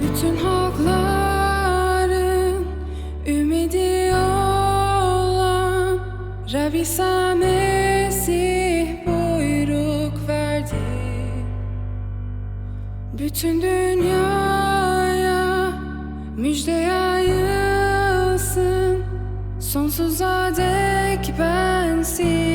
Bütün hakların ümidi olan Rabisa buyruk verdi. Bütün dünyaya müjde yayılsın. Sonsuza dek bensin.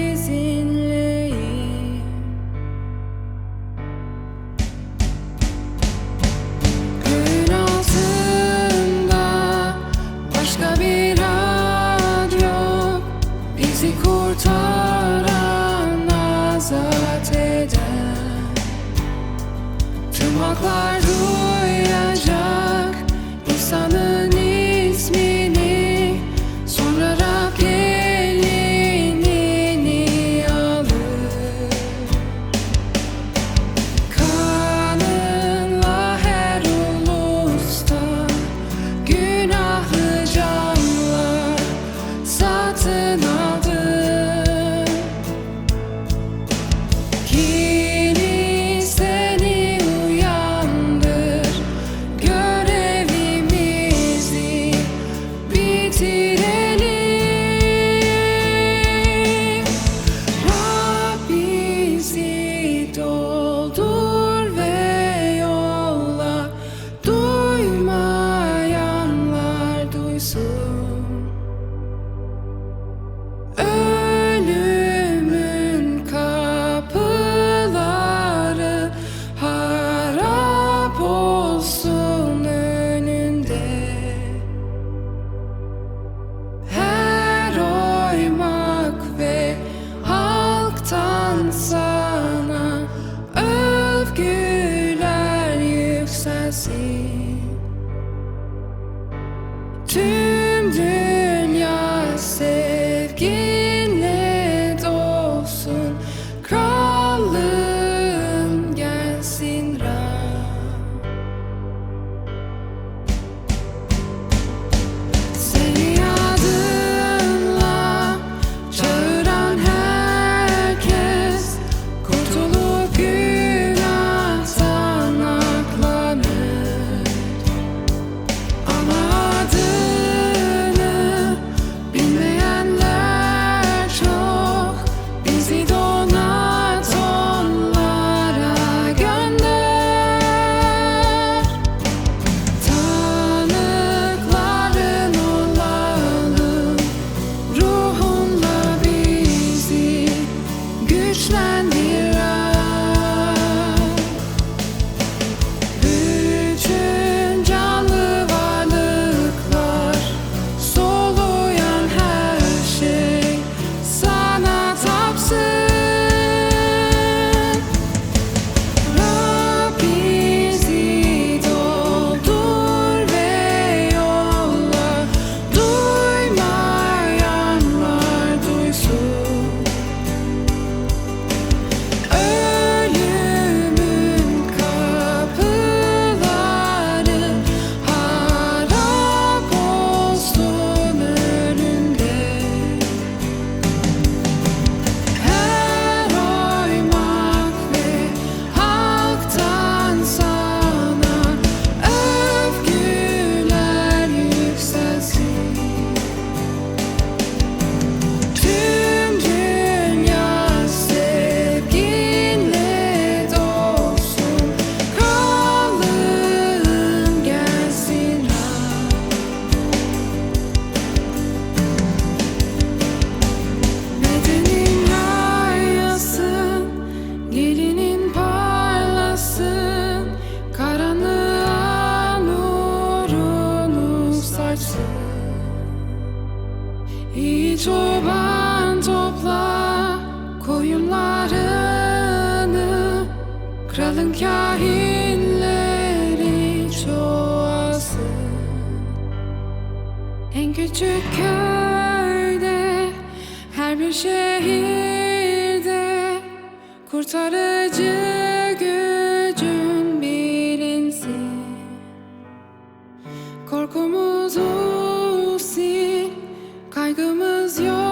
parmaklar dur. See. kalsın İyi çoban topla koyunlarını Kralın kahinleri çoğalsın. En küçük köyde her bir şehirde Kurtarır saygımız yok.